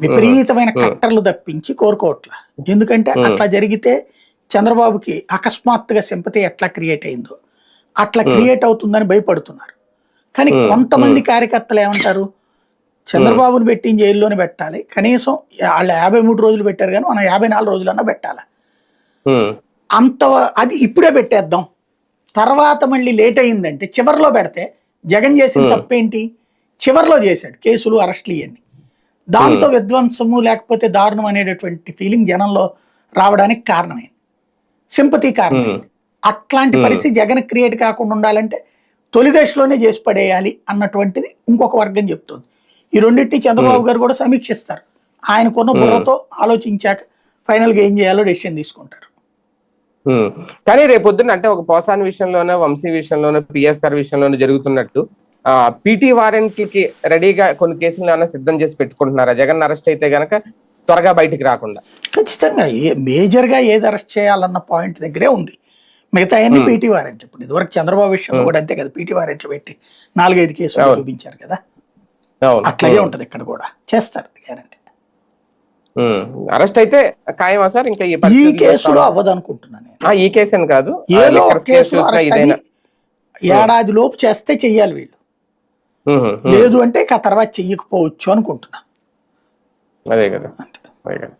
విపరీతమైన కట్టర్లు తప్పించి కోరుకోవట్ల. ఎందుకంటే అట్లా జరిగితే చంద్రబాబుకి అకస్మాత్తుగా సింపతి ఎట్లా క్రియేట్ అయిందో అట్లా క్రియేట్ అవుతుందని భయపడుతున్నారు. కానీ. కొంతమంది కార్యకర్తలు ఏమంటారు? చంద్రబాబుని పెట్టి జైల్లోనే పెట్టాలి. కనీసం వాళ్ళు యాభై మూడు రోజులు పెట్టారు కానీ మనం యాభై నాలుగు రోజులన్నా పెట్టాలి? అంత అది ఇప్పుడే పెట్టేద్దాం. తర్వాత మళ్ళీ లేట్ అయిందంటే చివర్లో పెడితే జగన్ చేసిన. తప్పేంటి? చివర్లో చేశాడు కేసులు అరెస్టులు ఇవన్నీ. దాంతో విధ్వంసము లేకపోతే దారుణం అనేటటువంటి ఫీలింగ్ జనంలో రావడానికి కారణమైంది. సింపతి కారణమైంది. అట్లాంటి Hmm. పరిస్థితి జగన్ క్రియేట్ కాకుండా ఉండాలంటే తొలి దశలోనే చేసి పడేయాలి అన్నటువంటిది ఇంకొక వర్గం చెప్తుంది. ఈ రెండింటిని చంద్రబాబు గారు కూడా సమీక్షిస్తారు. ఆయనకున్న బుర్రతో ఆలోచించాక ఫైనల్గా ఏం చేయాలో డెసిషన్ తీసుకుంటారు. కానీ రేపొద్దున అంటే ఒక పోసాని విషయంలోనో వంశీ విషయంలోనో పిఎస్ఆర్ విషయంలోనో జరుగుతున్నట్టు పీటీ వారెంట్లకి రెడీగా కొన్ని కేసులు ఏమైనా సిద్ధం చేసి పెట్టుకుంటున్నారా? జగన్ అరెస్ట్ అయితే గనక త్వరగా బయటికి రాకుండా. ఖచ్చితంగా. ఏ మేజర్గా ఏది అరెస్ట్ చేయాలన్న పాయింట్ దగ్గరే ఉంది. మిగతా అన్ని పీటీ వారెంట్లు. ఇప్పుడు ఇదివరకు చంద్రబాబు విషయంలో కూడా అంతే కదా. పీటీ వారెంట్లు పెట్టి నాలుగైదు కేసులు. చూపించారు కదా. అట్లాగే ఉంటది ఇక్కడ కూడా. చేస్తారు గ్యారంటీ. అరెస్ట్ అయితే ఖాయమా సార్? ఇంకా ఈ కేసులో అవ్వదు అనుకుంటున్నాను ఈ కేసు కాదు. ఏదో ఇదైనా ఏడాది లోపు చేస్తే చెయ్యాలి వీళ్ళు. లేదు అంటే ఇక తర్వాత చెయ్యకపోవచ్చు అనుకుంటున్నా. అదే కదా. అంతే. అదే కదా.